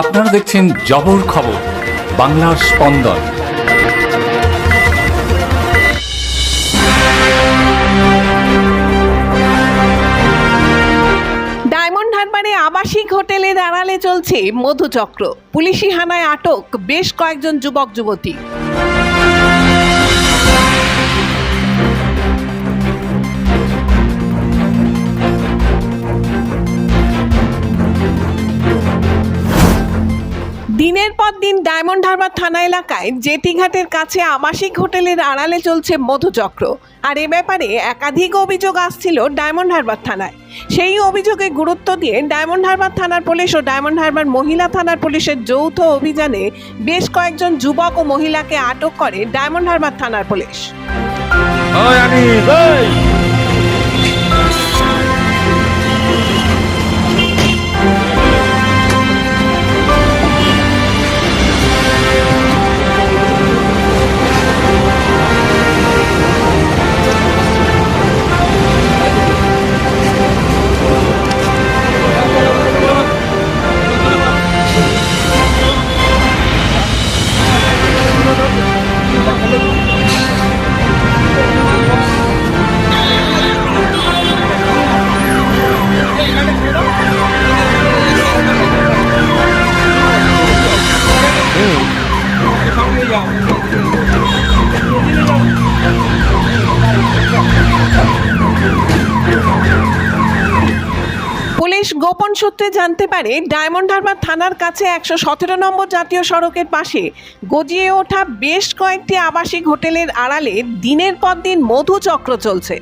আপনারা দেখছেন জবর খবর, বাংলার স্পন্দন। ডায়মন্ড আবাসিক হোটেলে দাঁড়ালে চলছে মধুচক্র। পুলিশি হানায় আটক বেশ কয়েকজন যুবক যুবতী দিনের পর দিন ডায়মন্ড হারবার থানা এলাকায় জেটিঘাটের কাছে আবাসিক হোটেলের আড়ালে চলছে মধুচক্র। আর এ ব্যাপারে একাধিক অভিযোগ আসছিল ডায়মন্ড হারবার থানায়। সেই অভিযোগে গুরুত্ব দিয়ে ডায়মন্ড হারবার থানার পুলিশ ও ডায়মন্ড হারবার মহিলা থানার পুলিশের যৌথ অভিযানে বেশ কয়েকজন যুবক ও মহিলাকে আটক করে ডায়মন্ড হারবার থানার পুলিশ। পুলিশ গোপন সূত্রে জানতে পারে, ডায়মন্ড হারবার থানার কাছে একশো সতেরো নম্বর জাতীয় সড়কের পাশে গজিয়ে ওঠা বেশ কয়েকটি আবাসিক হোটেলের আড়ালে দিনের পর দিন মধু চক্র চলছে।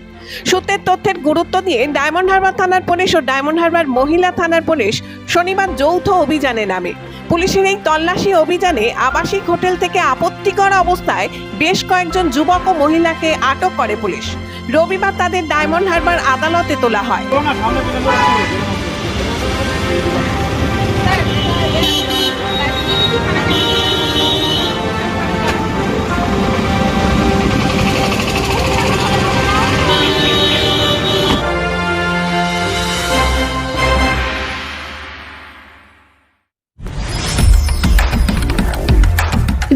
সূত্রের তথ্যের গুরুত্ব দিয়ে ডায়মন্ড হারবার থানার পুলিশ ও ডায়মন্ড হারবার মহিলা থানার পুলিশ শনিবার যৌথ অভিযানে নামে। পুলিশের এই তল্লাশি অভিযানে আবাসিক হোটেল থেকে আপত্তিকর অবস্থায় বেশ কয়েকজন যুবক ও মহিলাকে আটক করে পুলিশ। রবিবার তাদের ডায়মন্ড হারবার আদালতে তোলা হয়।